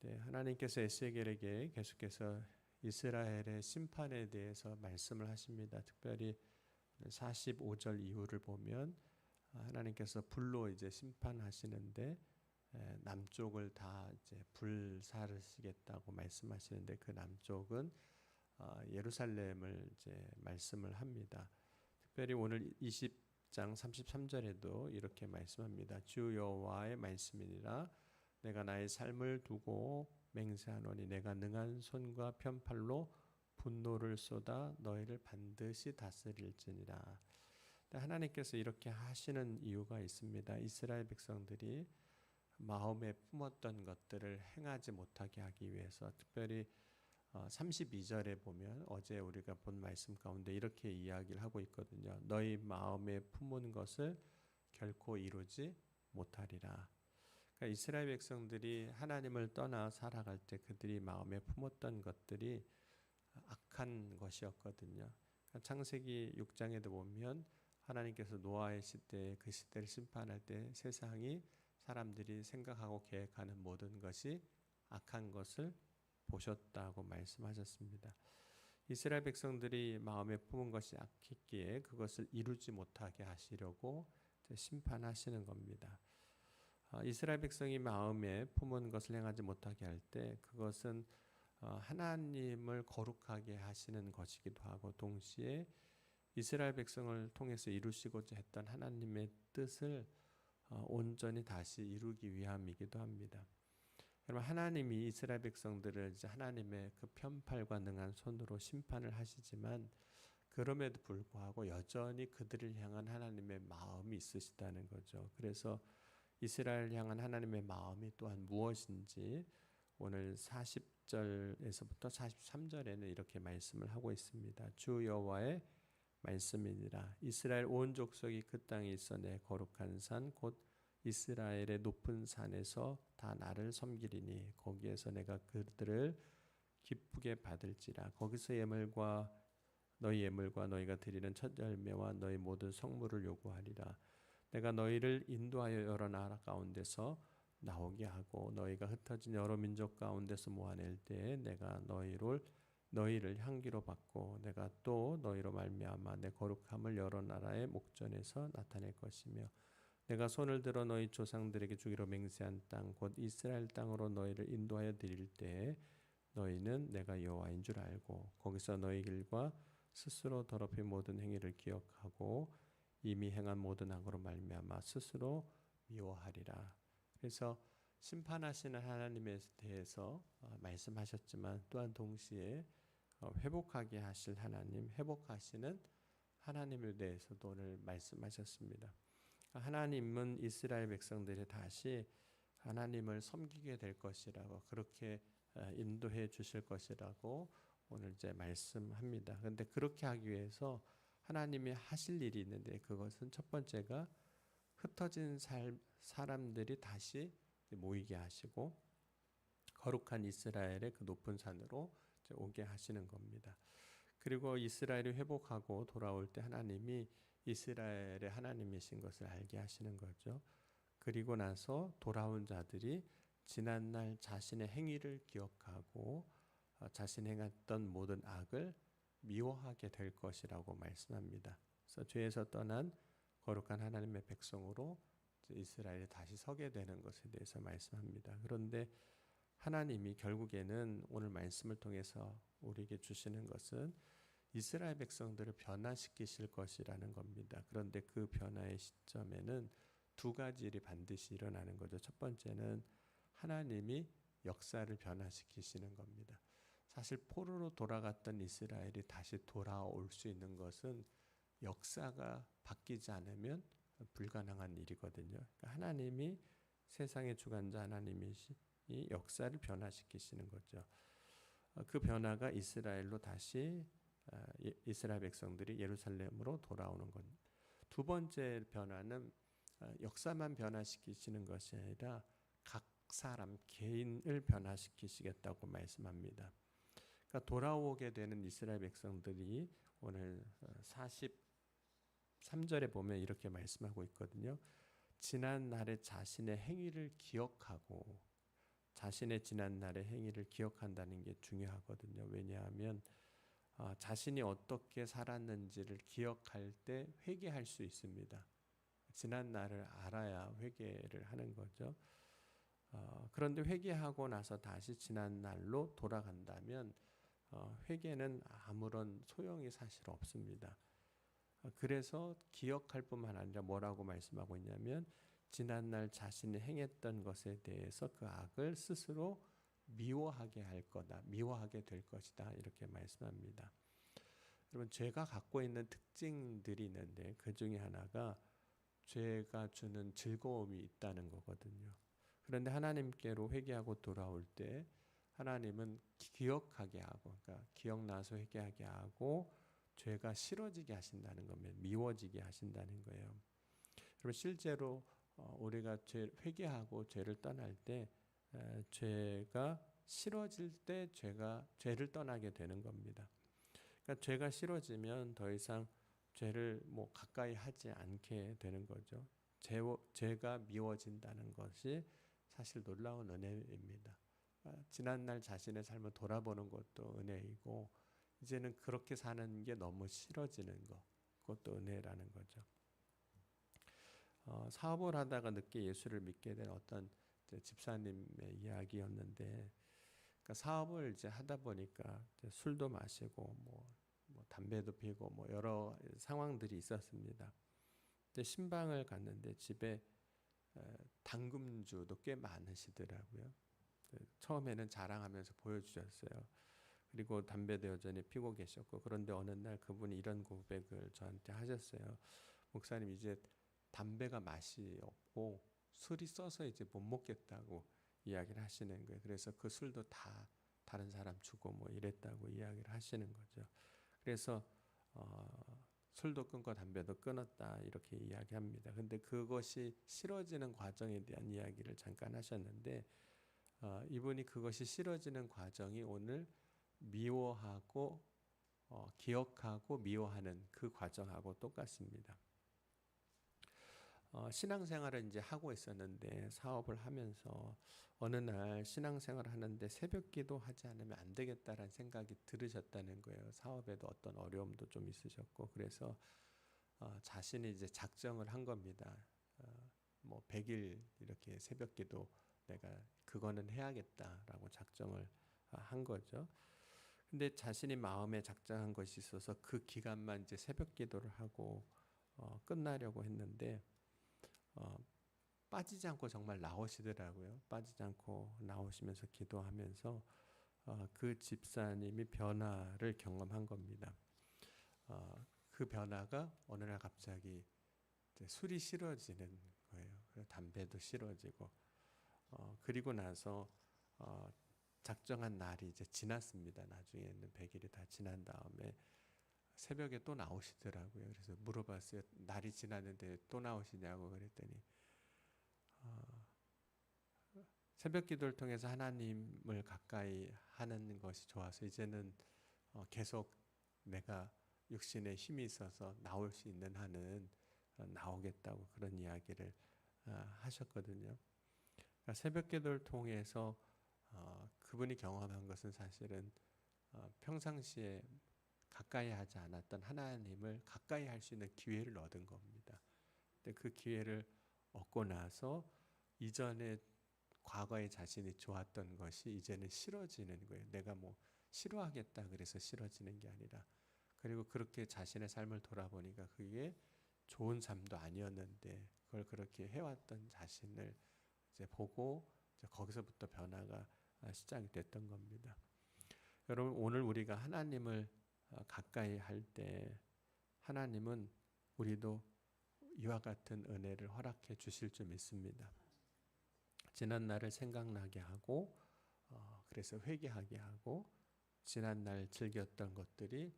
네, 하나님께서 에스겔에게 계속해서 이스라엘의 심판에 대해서 말씀을 하십니다. 특별히 45절 이후를 보면 하나님께서 불로 이제 심판하시는데 남쪽을 다 이제 불사르시겠다고 말씀하시는데 그 남쪽은 어, 예루살렘을 이제 말씀을 합니다. 특별히 오늘 20장 33절에도 이렇게 말씀합니다. 주 여호와의 말씀이니라 내가 나의 삶을 두고 맹세하노니 내가 능한 손과 편팔로 분노를 쏟아 너희를 반드시 다스릴지니라. 하나님께서 이렇게 하시는 이유가 있습니다. 이스라엘 백성들이 마음에 품었던 것들을 행하지 못하게 하기 위해서 특별히 32절에 어, 보면 어제 우리가 본 말씀 가운데 이렇게 이야기를 하고 있거든요. 너희 마음에 품은 것을 결코 이루지 못하리라. 그러니까 이스라엘 백성들이 하나님을 떠나 살아갈 때 그들이 마음에 품었던 것들이 악한 것이었거든요. 그러니까 창세기 6장에도 보면 하나님께서 노아의 시대 그 시대를 심판할 때 세상이 사람들이 생각하고 계획하는 모든 것이 악한 것을 보셨다고 말씀하셨습니다. 이스라엘 백성들이 마음에 품은 것이 악했기에 그것을 이루지 못하게 하시려고 심판하시는 겁니다. 아, 이스라엘 백성이 마음에 품은 것을 행하지 못하게 할 때 그것은 어, 하나님을 거룩하게 하시는 것이기도 하고 동시에 이스라엘 백성을 통해서 이루시고자 했던 하나님의 뜻을 어, 온전히 다시 이루기 위함이기도 합니다. 여러분 하나님이 이스라엘 백성들을 이제 하나님의 그 편팔과 능한 손으로 심판을 하시지만 그럼에도 불구하고 여전히 그들을 향한 하나님의 마음이 있으시다는 거죠. 그래서 이스라엘 향한 하나님의 마음이 또한 무엇인지 오늘 40절에서부터 43절에는 이렇게 말씀을 하고 있습니다. 주 여호와의 말씀이니라. 이스라엘 온 족속이 그 땅에 있어 내 거룩한 산 곧 이스라엘의 높은 산에서 다 나를 섬기리니 거기에서 내가 그들을 기쁘게 받을지라. 거기서 예물과 너희 예물과 너희가 드리는 첫 열매와 너희 모든 성물을 요구하리라 내가 너희를 인도하여 여러 나라 가운데서 나오게 하고 너희가 흩어진 여러 민족 가운데서 모아낼 때에 내가 너희를 너희를 향기로 받고 내가 또 너희로 말미암아 내 거룩함을 여러 나라의 목전에서 나타낼 것이며 내가 손을 들어 너희 조상들에게 주기로 맹세한 땅 곧 이스라엘 땅으로 너희를 인도하여 드릴 때에 너희는 내가 여호와인 줄 알고 거기서 너희 길과 스스로 더럽힌 모든 행위를 기억하고 이미 행한 모든 악으로 말미암아 스스로 미워하리라. 그래서 심판하시는 하나님에 대해서 어, 말씀하셨지만 또한 동시에 어, 회복하게 하실 하나님, 회복하시는 하나님에 대해서도 오늘 말씀하셨습니다. 하나님은 이스라엘 백성들이 다시 하나님을 섬기게 될 것이라고 그렇게 어, 인도해 주실 것이라고 오늘 이제 말씀합니다. 그런데 그렇게 하기 위해서 하나님이 하실 일이 있는데 그것은 첫 번째가 흩어진 살, 사람들이 다시 모이게 하시고 거룩한 이스라엘의 그 높은 산으로 오게 하시는 겁니다. 그리고 이스라엘이 회복하고 돌아올 때 하나님이 이스라엘의 하나님이신 것을 알게 하시는 거죠. 그리고 나서 돌아온 자들이 지난날 자신의 행위를 기억하고 어, 자신이 행했던 모든 악을 미워하게 될 것이라고 말씀합니다. 그래서 죄에서 떠난 거룩한 하나님의 백성으로 이스라엘이 다시 서게 되는 것에 대해서 말씀합니다. 그런데 하나님이 결국에는 오늘 말씀을 통해서 우리에게 주시는 것은 이스라엘 백성들을 변화시키실 것이라는 겁니다. 그런데 그 변화의 시점에는 두 가지 일이 반드시 일어나는 거죠. 첫 번째는 하나님이 역사를 변화시키시는 겁니다. 사실 포로로 돌아갔던 이스라엘이 다시 돌아올 수 있는 것은 역사가 바뀌지 않으면 불가능한 일이거든요. 그러니까 하나님이 세상의 주관자 하나님이 역사를 변화시키시는 거죠. 어, 그 변화가 이스라엘로 다시 어, 예, 이스라엘 백성들이 예루살렘으로 돌아오는 것. 두 번째 변화는 어, 역사만 변화시키시는 것이 아니라 각 사람 개인을 변화시키시겠다고 말씀합니다. 그러니까 돌아오게 되는 이스라엘 백성들이 오늘 43절에 보면 이렇게 말씀하고 있거든요. 지난 날의 자신의 행위를 기억하고 자신의 지난 날의 행위를 기억한다는 게 중요하거든요. 왜냐하면 아, 자신이 어떻게 살았는지를 기억할 때 회개할 수 있습니다. 지난 날을 알아야 회개를 하는 거죠. 어, 그런데 회개하고 나서 다시 지난 날로 돌아간다면 어, 회개는 아무런 소용이 사실 없습니다. 어, 그래서 기억할 뿐만 아니라 뭐라고 말씀하고 있냐면 지난날 자신이 행했던 것에 대해서 그 악을 스스로 미워하게 할 거다. 미워하게 될 것이다. 이렇게 말씀합니다. 여러분 죄가 갖고 있는 특징들이 있는데 그 중에 하나가 죄가 주는 즐거움이 있다는 거거든요. 그런데 하나님께로 회개하고 돌아올 때 하나님은 기억하게 하고 그러니까 기억나서 회개하게 하고 죄가 싫어지게 하신다는 거면 미워지게 하신다는 거예요. 그럼 실제로 어, 우리가 죄 회개하고 죄를 떠날 때 죄가 싫어질 때 죄가 죄를 떠나게 되는 겁니다. 그러니까 죄가 싫어지면 더 이상 죄를 뭐 가까이 하지 않게 되는 거죠. 죄, 죄가 미워진다는 것이 사실 놀라운 은혜입니다. 지난날 자신의 삶을 돌아보는 것도 은혜이고 이제는 그렇게 사는 게 너무 싫어지는 것 그것도 은혜라는 거죠. 어, 사업을 하다가 늦게 예수를 믿게 된 어떤 집사님의 이야기였는데 그러니까 사업을 이제 하다 보니까 이제 술도 마시고 뭐, 뭐 담배도 피고 뭐 여러 상황들이 있었습니다. 근데 신방을 갔는데 집에 당금주도 꽤 많으시더라고요. 그 처음에는 자랑하면서 보여주셨어요. 그리고 담배도 여전히 피고 계셨고 그런데 어느 날 그분이 이런 고백을 저한테 하셨어요. 목사님 이제 담배가 맛이 없고 술이 써서 이제 못 먹겠다고 이야기를 하시는 거예요. 그래서 그 술도 다 다른 사람 주고 뭐 이랬다고 이야기를 하시는 거죠. 그래서 어, 술도 끊고 담배도 끊었다 이렇게 이야기합니다. 근데 그것이 싫어지는 과정에 대한 이야기를 잠깐 하셨는데 어, 이분이 그것이 싫어지는 과정이 오늘 미워하고 어, 기억하고 미워하는 그 과정하고 똑같습니다. 어, 신앙생활을 이제 하고 있었는데 사업을 하면서 어느 날 신앙생활을 하는데 새벽기도 하지 않으면 안 되겠다라는 생각이 들으셨다는 거예요. 사업에도 어떤 어려움도 좀 있으셨고 그래서 어, 자신이 이제 작정을 한 겁니다. 어, 뭐 100일 이렇게 새벽기도 내가 그거는 해야겠다라고 작정을 한 거죠. 근데 자신이 마음에 작정한 것이 있어서 그 기간만 이제 새벽 기도를 하고 어, 끝나려고 했는데 어, 빠지지 않고 정말 나오시더라고요. 빠지지 않고 나오시면서 기도하면서 어, 그 집사님이 변화를 경험한 겁니다. 어, 그 변화가 어느 날 갑자기 술이 싫어지는 거예요. 담배도 싫어지고 어, 그리고 나서 어, 작정한 날이 이제 지났습니다. 나중에는 100일이 다 지난 다음에 새벽에 또 나오시더라고요. 그래서 물어봤어요. 날이 지났는데 또 나오시냐고 그랬더니 어, 새벽 기도를 통해서 하나님을 가까이 하는 것이 좋아서 이제는 어, 계속 내가 육신에 힘이 있어서 나올 수 있는 한은 어, 나오겠다고 그런 이야기를 어, 하셨거든요. 그러니까 새벽 기도를 통해서 어, 그분이 경험한 것은 사실은 어, 평상시에 가까이 하지 않았던 하나님을 가까이 할 수 있는 기회를 얻은 겁니다. 근데 그 기회를 얻고 나서 이전에 과거의 자신이 좋았던 것이 이제는 싫어지는 거예요. 내가 뭐 싫어하겠다 그래서 싫어지는 게 아니라 그리고 그렇게 자신의 삶을 돌아보니까 그게 좋은 삶도 아니었는데 그걸 그렇게 해왔던 자신을 이제 보고 이제 거기서부터 변화가 시작이 됐던 겁니다. 여러분 오늘 우리가 하나님을 어, 가까이 할 때 하나님은 우리도 이와 같은 은혜를 허락해 주실 줄 믿습니다. 지난 날을 생각나게 하고 어, 그래서 회개하게 하고 지난 날 즐겼던 것들이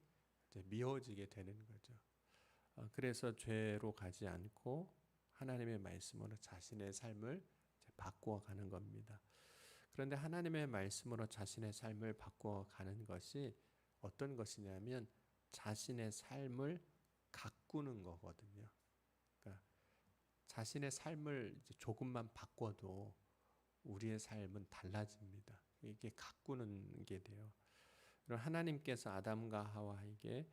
미워지게 되는 거죠. 어, 그래서 죄로 가지 않고 하나님의 말씀으로 자신의 삶을 바꾸어 가는 겁니다. 그런데 하나님의 말씀으로 자신의 삶을 바꾸어 가는 것이 어떤 것이냐면 자신의 삶을 가꾸는 거거든요. 그러니까 자신의 삶을 조금만 바꿔도 우리의 삶은 달라집니다. 이게 가꾸는 게 돼요. 하나님께서 아담과 하와에게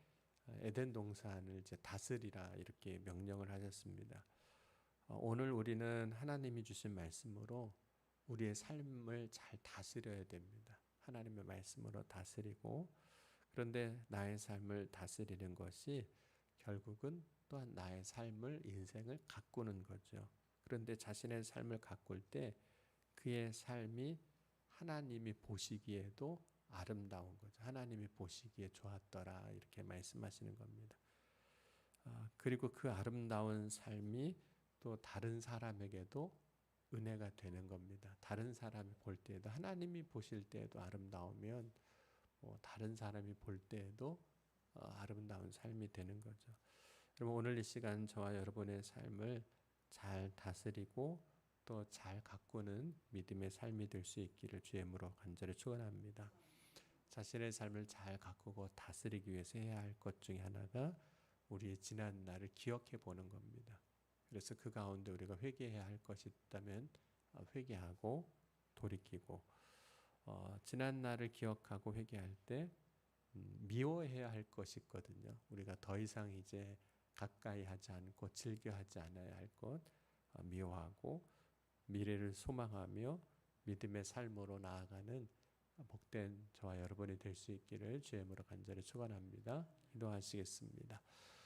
에덴 동산을 이제 다스리라 이렇게 명령을 하셨습니다. 어, 오늘 우리는 하나님이 주신 말씀으로 우리의 삶을 잘 다스려야 됩니다. 하나님의 말씀으로 다스리고 그런데 나의 삶을 다스리는 것이 결국은 또한 나의 삶을 인생을 가꾸는 거죠. 그런데 자신의 삶을 가꿀 때 그의 삶이 하나님이 보시기에도 아름다운 거죠. 하나님이 보시기에 좋았더라 이렇게 말씀하시는 겁니다. 아, 그리고 그 아름다운 삶이 또 다른 사람에게도 은혜가 되는 겁니다. 다른 사람이 볼 때에도 하나님이 보실 때에도 아름다우면 뭐 다른 사람이 볼 때에도 어, 아름다운 삶이 되는 거죠. 여러분 오늘 이 시간 저와 여러분의 삶을 잘 다스리고 또 잘 가꾸는 믿음의 삶이 될 수 있기를 주의 이름으로 간절히 축원합니다. 자신의 삶을 잘 가꾸고 다스리기 위해서 해야 할 것 중에 하나가 우리의 지난 날을 기억해 보는 겁니다. 그래서 그 가운데 우리가 회개해야 할 것이 있다면 어, 회개하고 돌이키고 어, 지난 날을 기억하고 회개할 때 음, 미워해야 할 것이 있거든요. 우리가 더 이상 이제 가까이 하지 않고 즐겨하지 않아야 할 것, 어, 미워하고 미래를 소망하며 믿음의 삶으로 나아가는 복된 저와 여러분이 될 수 있기를 주의 이름으로 간절히 축원합니다. 기도하시겠습니다.